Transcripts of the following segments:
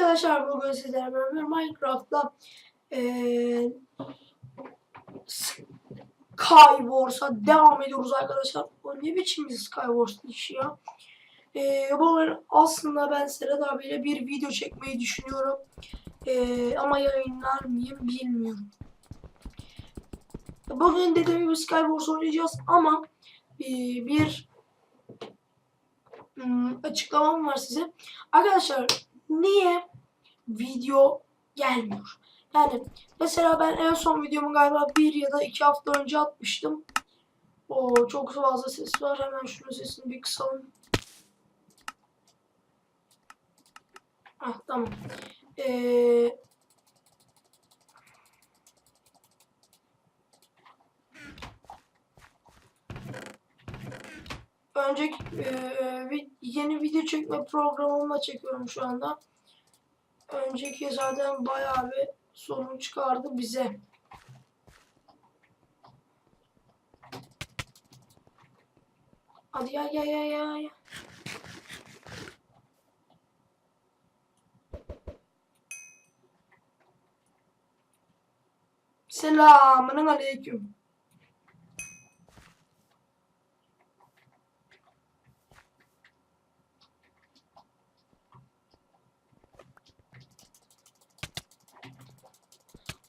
Arkadaşlar bugün sizlerle beraber Minecraft'ta eee Skywars'a devam ediyoruz arkadaşlar. O ne biçim bir Skywars iş ya. Eee bugün aslında ben Serhat abiyle bir video çekmeyi düşünüyorum. Eee, ama yayınlar mıyım bilmiyorum. Bugün dediğim gibi Skywars oynayacağız ama eee, bir hmm, açıklamam var size. Arkadaşlar niye video gelmiyor? Yani mesela ben en son videomu galiba bir ya da iki hafta önce atmıştım. O çok fazla ses var. Hemen şunun sesini bir kısalım. Ah tamam. Ee, önceki e, video çekme programımla çekiyorum şu anda. Önceki zaten bayağı bir sorun çıkardı bize. Hadi ya ya ya ya ya. Selamun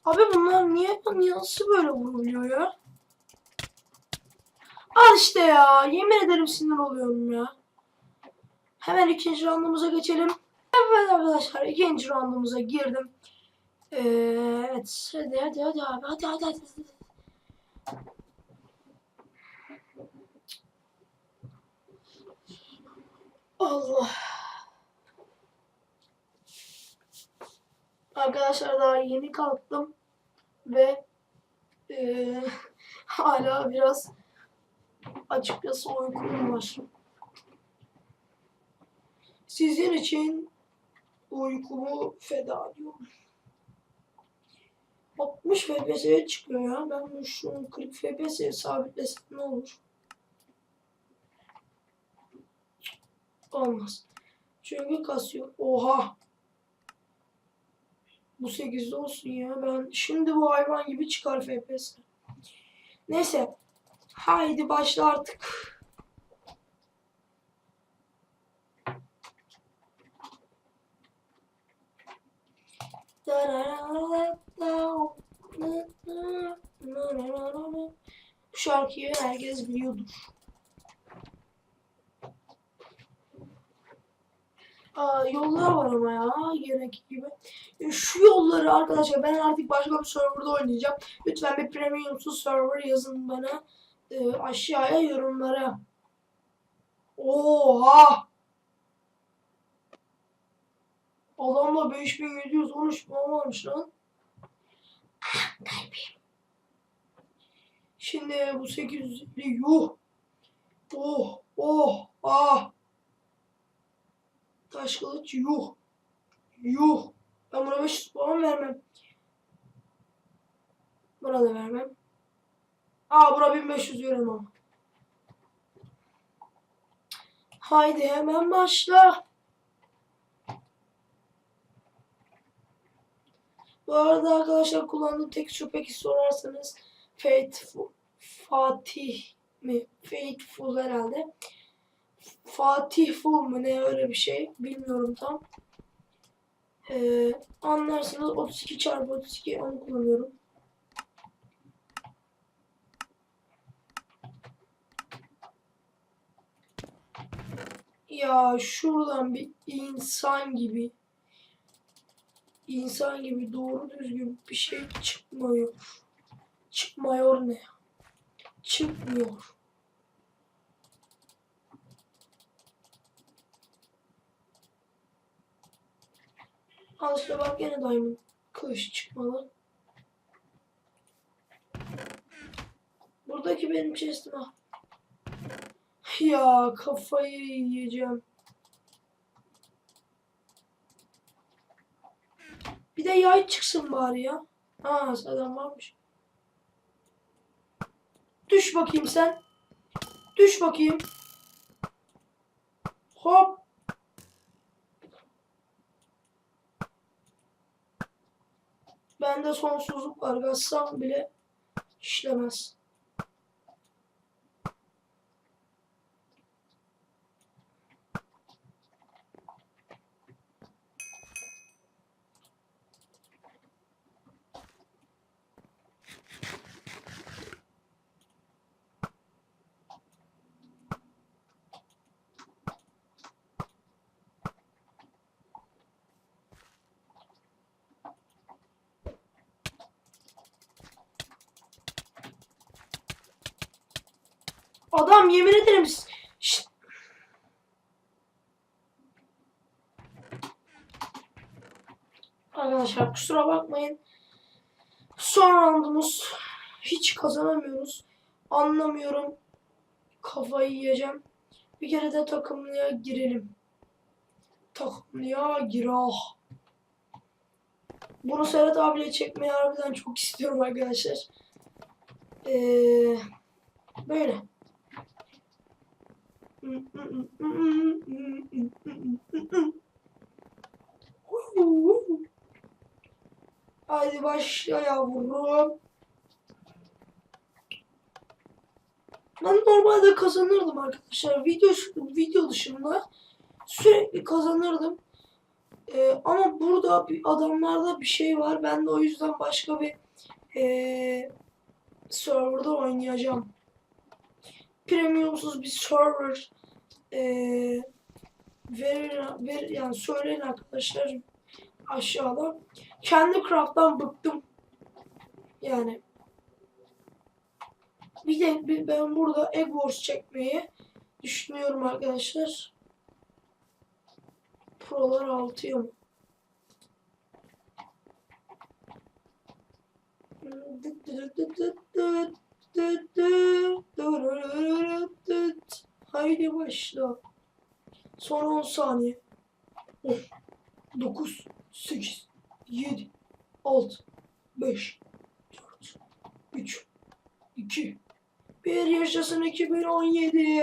Abi bunlar niye nasıl böyle vuruluyor ya? Al işte ya. Yemin ederim sinir oluyorum ya. Hemen ikinci roundumuza geçelim. Evet arkadaşlar ikinci roundumuza girdim. Ee, evet hadi hadi hadi abi hadi hadi. hadi. Allah. Arkadaşlar daha yeni kalktım ve eee, hala biraz açıkçası uykum var. Sizin için uykumu feda ediyorum. 60 FPS'ye çıkıyor ya. Ben şunu 40 FPS'ye sabitlesem ne olur? Olmaz. Çünkü kasıyor. Oha! Bu 8'de olsun ya. Ben şimdi bu hayvan gibi çıkar FPS. Neyse. Haydi başla artık. Bu şarkıyı herkes biliyordur. Yollar var ama ya gerek gibi. E, Şu yolları arkadaşlar ben artık başka bir serverda oynayacağım. Lütfen bir premiumsuz server yazın bana e, aşağıya yorumlara. Oha! Adamla 5713 puan varmış lan. Şimdi bu 850 yuh. Oh oh ah. Taş kılıç yuh. Yuh. Ben buna 500 puan vermem. Buna da vermem. Aa buna 1500 veririm ama. Haydi hemen başla. Bu arada arkadaşlar kullandığım tek şu peki sorarsanız Faithful, Fatih mi? Faithful herhalde. Fatihful mu ne öyle bir şey bilmiyorum tam. Ee, anlarsınız 32 çarpı 32 onu kullanıyorum. Ya şuradan bir insan gibi insan gibi doğru düzgün bir şey çıkmıyor. Çıkmıyor ne? Çıkmıyor. Al bak yine diamond kılıç çıkmalı. Buradaki benim chest'im ha. Ya kafayı yiyeceğim. Bir de yay çıksın bari ya. Ha zaten varmış. Düş bakayım sen. Düş bakayım. Hop. Bende sonsuzluk var. Gazsam bile işlemez. Adam yemin ederim. Şşt. Arkadaşlar kusura bakmayın. Son roundumuz. Hiç kazanamıyoruz. Anlamıyorum. Kafayı yiyeceğim. Bir kere de takımlıya girelim. Takımlıya girah. Bunu Serhat abiyle çekmeyi harbiden çok istiyorum arkadaşlar. Ee, böyle. Hadi başla yavrum. Ben normalde kazanırdım arkadaşlar. Video video dışında sürekli kazanırdım. Ee, ama burada bir adamlarda bir şey var. Ben de o yüzden başka bir ee, serverda oynayacağım. Premiumsuz bir server ee, verir, ver, yani söyleyin arkadaşlar aşağıda. Kendi craft'tan bıktım. Yani bir de bir- ben burada Egg Wars çekmeyi düşünüyorum arkadaşlar. Prolar mu? Haydi başla. Son 10 saniye. 10, 9, 8, 7, 6, 5, 4, 3, 2, 1 yaşasın 2017.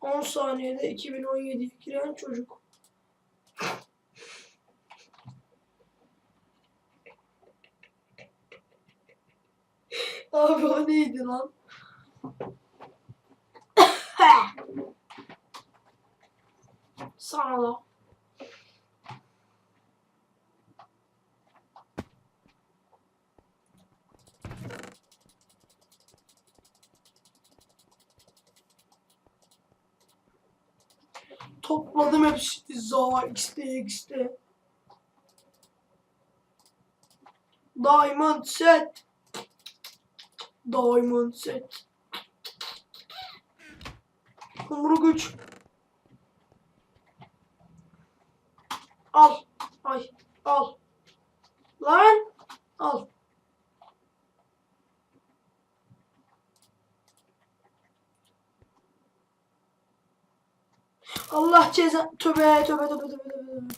10 saniyede 2017'ye giren çocuk. Abi o neydi lan? Sana da. Topladım hepsini za x'te x'te. Diamond set. Diamond set. Kumru güç. Al. Ay. Al. Lan. Al. Allah ceza. Tövbe tövbe tövbe tövbe tövbe.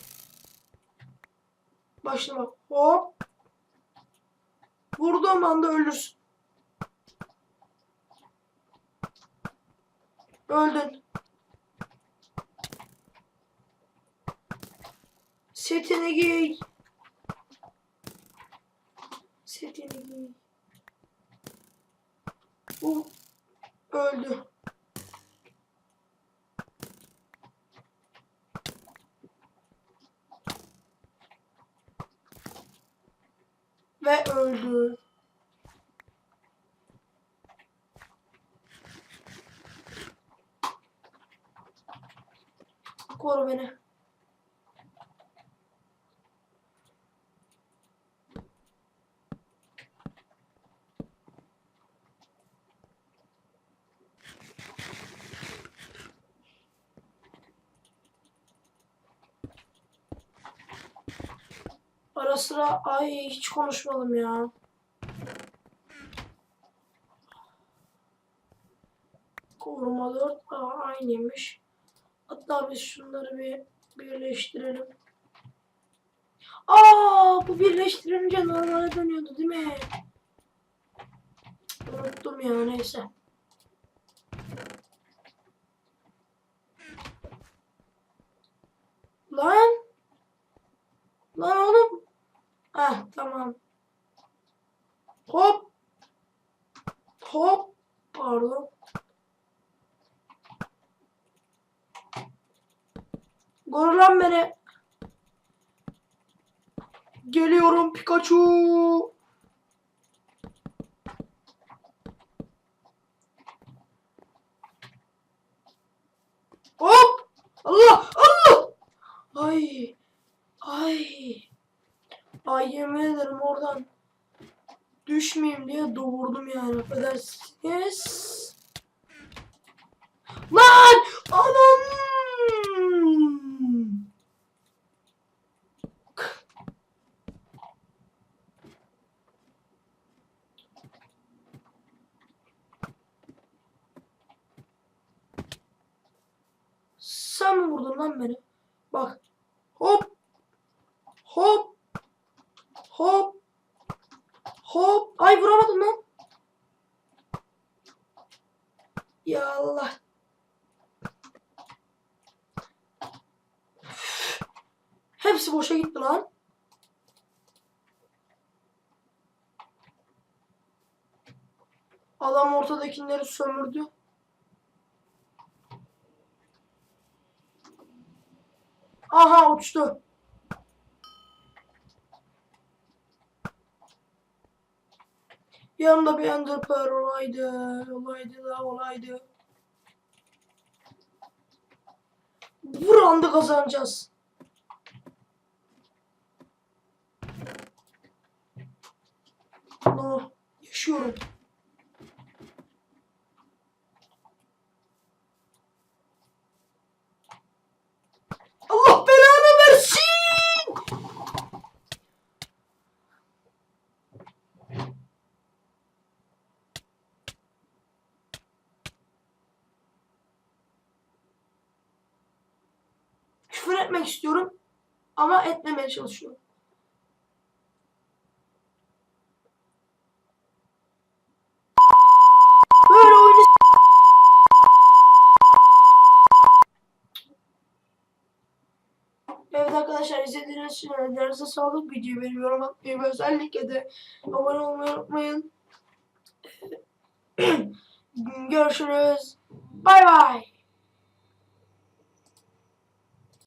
Başlama. Hop. Vurduğum anda ölürsün. Öldün. Setini giy. Setini giy. Bu öldü. Ve öldü. Koru beni. Ara sıra ay hiç konuşmadım ya. Koruma 4 Aa, aynıymış. Hatta biz şunları bir birleştirelim. Aa bu birleştirince normale dönüyordu değil mi? Unuttum ya neyse. Lan. Lan oğlum. Koru lan beni. Geliyorum Pikachu. Hop! Allah! Allah! Ay! Ay! Ay yemin ederim oradan düşmeyeyim diye doğurdum yani affedersiniz. Lan! Anam! Sen mi vurdun lan beni? Bak. Hop. Hop. Hop. Hop. Ay vuramadım lan. Ya Allah. Hepsi boşa gitti lan. Adam ortadakileri sömürdü. Aha uçtu. Yanımda bir ender pearl olaydı. Olaydı da olaydı. Bu roundu kazanacağız. No, yaşıyorum. Etmek istiyorum ama etmemeye çalışıyorum. Böyle oyunu Evet arkadaşlar izlediğiniz için ellerinize sağlık. Videoyu benim yorum atmayı ve özellikle de abone olmayı unutmayın. Görüşürüz. Bay bay.